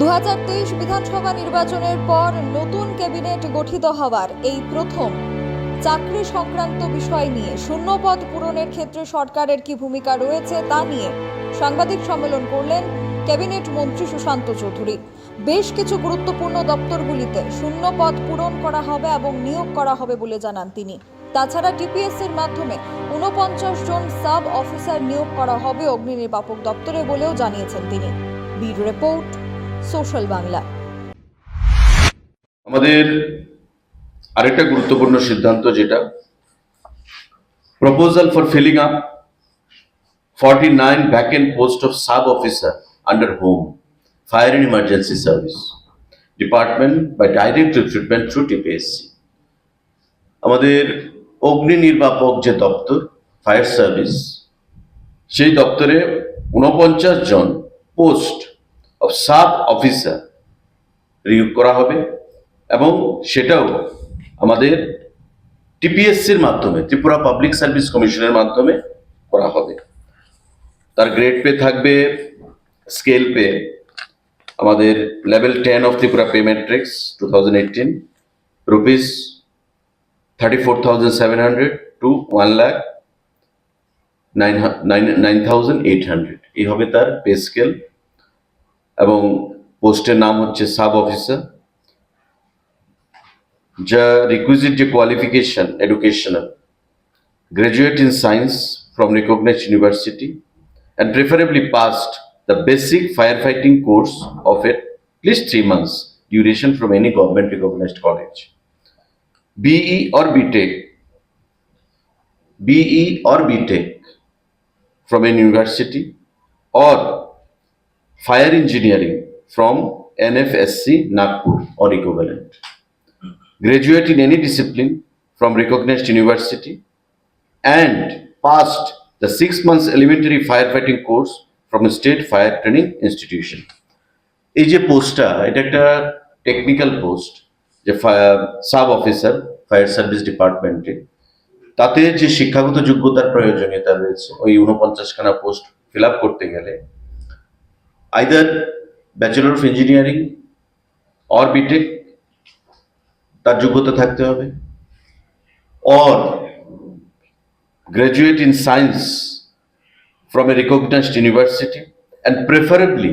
দু হাজার তেইশ বিধানসভা নির্বাচনের পর নতুন ক্যাবিনেট গঠিত হওয়ার এই প্রথম চাকরি সংক্রান্ত বিষয় নিয়ে শূন্যপদ পূরণের ক্ষেত্রে সরকারের কি ভূমিকা রয়েছে তা নিয়ে সাংবাদিক সম্মেলন করলেন ক্যাবিনেট মন্ত্রী সুশান্ত চৌধুরী। বেশ কিছু গুরুত্বপূর্ণ দপ্তরগুলিতে শূন্য পদ পূরণ করা হবে এবং নিয়োগ করা হবে বলে জানান তিনি। তাছাড়া টিপিএসসির মাধ্যমে ঊনপঞ্চাশ জন সাব অফিসার নিয়োগ করা হবে অগ্নি নির্বাপক দপ্তরে বলেও জানিয়েছেন তিনি। Bid report social Bangla. আমাদের আরেকটা গুরুত্বপূর্ণ সিদ্ধান্ত যেটা proposal for filling up forty nine vacant post of sub officer under home fire and emergency service department by direct recruitment through TPSC আমাদের অগ্নি নির্বাপক যে দপ্তর ফায়ার সার্ভিস সেই দপ্তরে ঊনপঞ্চাশ জন পোস্ট অফ সাব অফিসার নিয়োগ করা হবে এবং সেটাও আমাদের টিপিএসসির মাধ্যমে, ত্রিপুরা পাবলিক সার্ভিস কমিশনের মাধ্যমে করা হবে। তার গ্রেড পে থাকবে স্কেল পে আমাদের level ten of Tripura pay matrix two thousand eighteen rupees thirty four thousand seven hundred to one lakh nine nine thousand eight hundred এই হবে তার পে স্কেল পোস্টের নাম হচ্ছে সাব অফিসার। যা requisite যে qualification educational graduate in science recognised university and preferably passed the basic fire fighting course of at least three months duration from any government recognised college BE or BTech, BE or BTech from an university or fire engineering from NFSC Nagpur or equivalent. Graduate in any discipline from recognized university and passed the six months elementary firefighting course from a state fire training institution. এই যে পোস্টটা এটা একটা technical post যে sub officer fire service ডিপার্টমেন্টে তাতে যে শিক্ষাগত যোগ্যতার প্রয়োজনীয়তা রয়েছে ওই উনপঞ্চাশখানা পোস্ট ফিল আপ করতে গেলে either bachelor of engineering or BTech তার যোগ্যতা থাকতে হবে or graduate in science from a recognized university and preferably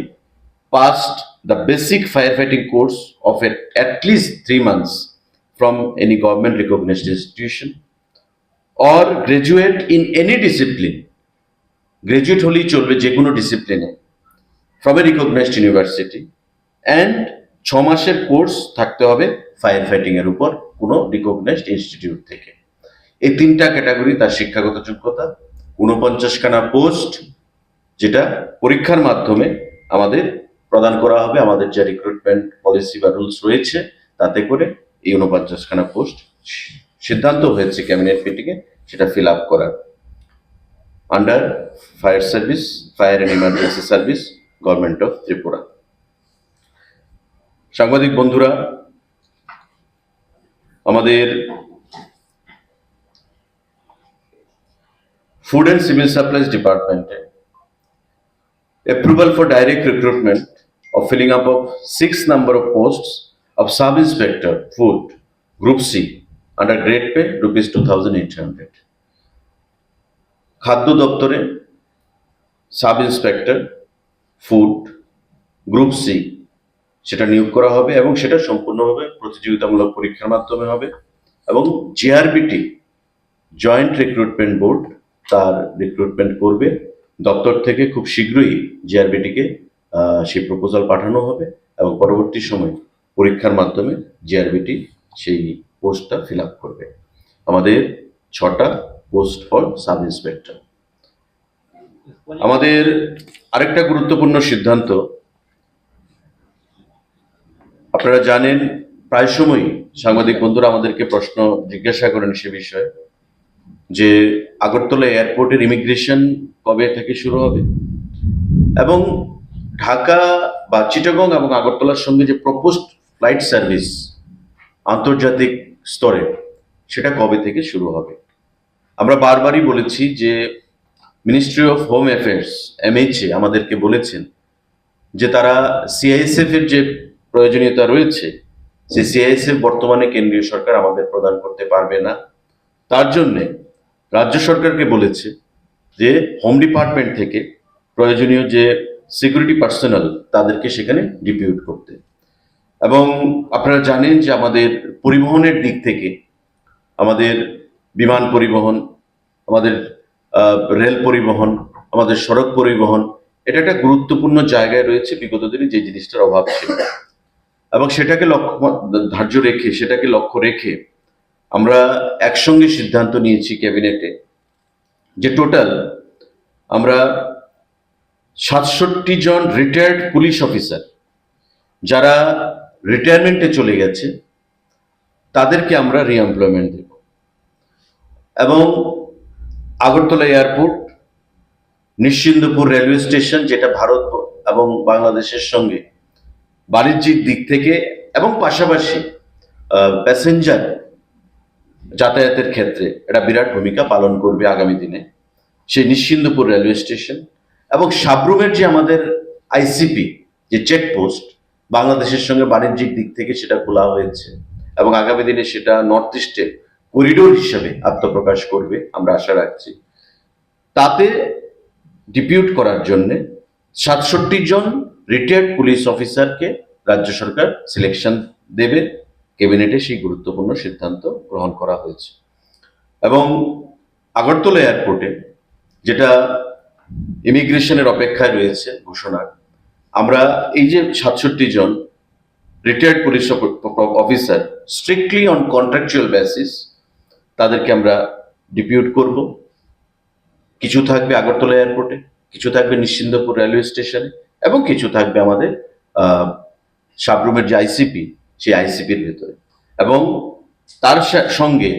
passed the basic firefighting course of at, at least three months from any government recognized institution or graduate in any discipline graduate হলেই চলবে যে কোনো ডিসিপ্লিনে from a recognised university and ছ মাসের course থাকতে হবে fire fighting এর উপর কোনো রিকগনাইজড ইনস্টিটিউট থেকে। এই তিনটা ক্যাটাগরি তার শিক্ষাগত যোগ্যতা ঊনপঞ্চাশখানা পোস্ট যেটা পরীক্ষার মাধ্যমে আমাদের প্রদান করা হবে, আমাদের যে রিক্রুটমেন্ট পলিসি বা রুলস রয়েছে, তাতে করে এই ঊনপঞ্চাশখানা পোস্ট সিদ্ধান্ত হয়েছে ক্যাবিনেট মিটিংয়ে সেটা ফিল আপ করার। Under fire service fire and emergency service government of Tripura সাংবাদিক বন্ধুরা আমাদের ফুড অ্যান্ড সিভিল সাপ্লাইজ ডিপার্টমেন্টে approval for direct recruitment of filling up of six number of posts of sub inspector food group c under grade pay rupees 2800 খাদ্য দপ্তরে sub inspector food group C সেটা নিয়োগ করা হবে এবং সেটা সম্পূর্ণভাবে প্রতিযোগিতামূলক পরীক্ষার মাধ্যমে হবে এবং জিআরবিটি জয়েন্ট রিক্রুটমেন্ট বোর্ড তার রিক্রুটমেন্ট করবে। দপ্তর থেকে খুব শীঘ্রই জিআরবিটিকে সেই প্রপোজাল পাঠানো হবে এবং পরবর্তী সময়ে পরীক্ষার মাধ্যমে জিআরবিটি সেই পোস্টটা ফিল আপ করবে। আমাদের ছটা পোস্ট ফর সাব ইন্সপেক্টর আমাদের আরেকটা গুরুত্বপূর্ণ সিদ্ধান্ত। আপনারা জানেন, প্রায় সময়ই সাংবাদিক বন্ধুরা আমাদেরকে প্রশ্ন জিজ্ঞাসা করেন সে বিষয়ে যে আগরতলা এয়ারপোর্টের ইমিগ্রেশন কবে থেকে শুরু হবে? এবং ঢাকা বা চিটাগং এবং আগরতলার সঙ্গে যে প্রপোজড ফ্লাইট সার্ভিস আন্তর্জাতিক স্তরে, সেটা কবে থেকে শুরু হবে? আমরা বারবারই বলেছি যে ministry of home affairs MHA আমাদেরকে বলেছেন যে তারা সিআইএসএফ এর যে প্রয়োজনীয়তা রয়েছে, সে সিআইএসএফ বর্তমানে কেন্দ্রীয় সরকার আমাদের প্রদান করতে পারবে না। তার জন্যে রাজ্য সরকারকে বলেছে যে হোম ডিপার্টমেন্ট থেকে প্রয়োজনীয় যে সিকিউরিটি পার্সোনাল তাদেরকে সেখানে ডিপিউট করতে। এবং আপনারা জানেন যে আমাদের পরিবহনের দিক থেকে আমাদের বিমান পরিবহন, আমাদের রেল পরিবহন, আমাদের সড়ক পরিবহন, এটা একটা গুরুত্বপূর্ণ জায়গায় রয়েছে, বিগত দিনে যে জিনিসটার অভাব ছিল। এবং সেটাকে লক্ষ্য ধার্য রেখে, সেটাকে লক্ষ্য রেখে আমরা একসঙ্গে সিদ্ধান্ত নিয়েছি ক্যাবিনেটে যে টোটাল আমরা সাতষট্টি জন রিটায়ার্ড পুলিশ অফিসার যারা রিটায়ারমেন্টে চলে গেছে, তাদেরকে আমরা রিএমপ্লয়মেন্ট দেব। এবং Agartala airport, Nishchindapur railway station, যেটা ভারত এবং বাংলাদেশের সঙ্গে বাণিজ্যিক দিক থেকে এবং পাশাপাশি প্যাসেঞ্জার যাতায়াতের ক্ষেত্রে একটা বিরাট ভূমিকা পালন করবে আগামী দিনে। সেই নিশ্চিন্দপুর রেলওয়ে স্টেশন এবং সাবরুমের যে আমাদের আইসিপি, যে চেকপোস্ট বাংলাদেশের সঙ্গে বাণিজ্যিক দিক থেকে সেটা খোলা হয়েছে এবং আগামী দিনে সেটা নর্থ ইস্টে করিডোর হিসাবে আত্মপ্রকাশ করবে, আমরা আশা রাখছি। তাতে ডিপিউট করার জন্য সাতষট্টি জন রিটায়ার্ড পুলিশ অফিসারকে রাজ্য সরকার সিলেকশন দেবে। ক্যাবিনেটে সেই গুরুত্বপূর্ণ সিদ্ধান্ত গ্রহণ করা হয়েছে। এবং আগরতলা এয়ারপোর্টে যেটা ইমিগ্রেশনের অপেক্ষায় রয়েছে ঘোষণার আমরা এই যে সাতষট্টি জন retired police officer strictly on contractual basis তাদেরকে আমরা ডিপিউট করব। কিছু থাকবে আগরতলা এয়ারপোর্টে কিছু থাকবে নিশ্চিন্দপুর রেলওয়ে স্টেশনে এবং কিছু থাকবে আমাদের সাবরুমের যে আইসিপি সেই আইসিপির ভেতরে। এবং তার সঙ্গে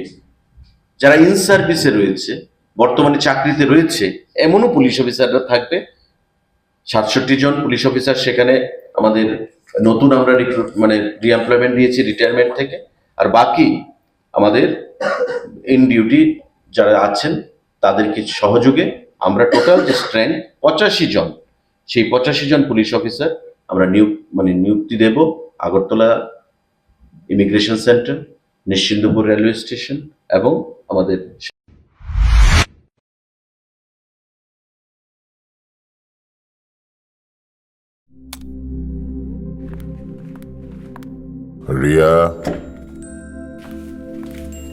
যারা ইন সার্ভিসে রয়েছে, বর্তমানে চাকরিতে রয়েছে, এমনও পুলিশ অফিসাররা থাকবে। সাতষট্টি জন পুলিশ অফিসার সেখানে আমাদের নতুন আমরা রিক্রুট মানে রিএমপ্লয়মেন্ট দিয়েছি রিটায়ারমেন্ট থেকে। আর বাকি আমাদের ইন ডিউটি যারা আছেন, তাদেরকে সহযোগে আমরা টোটাল যে স্ট্রেংথ পঁচাশি জন, সেই পঁচাশি জন পুলিশ অফিসার আমরা নিয়োগ মানে নিযুক্তি দেব Agartala immigration centre Nishchindapur railway station এবং আমাদের রিয়া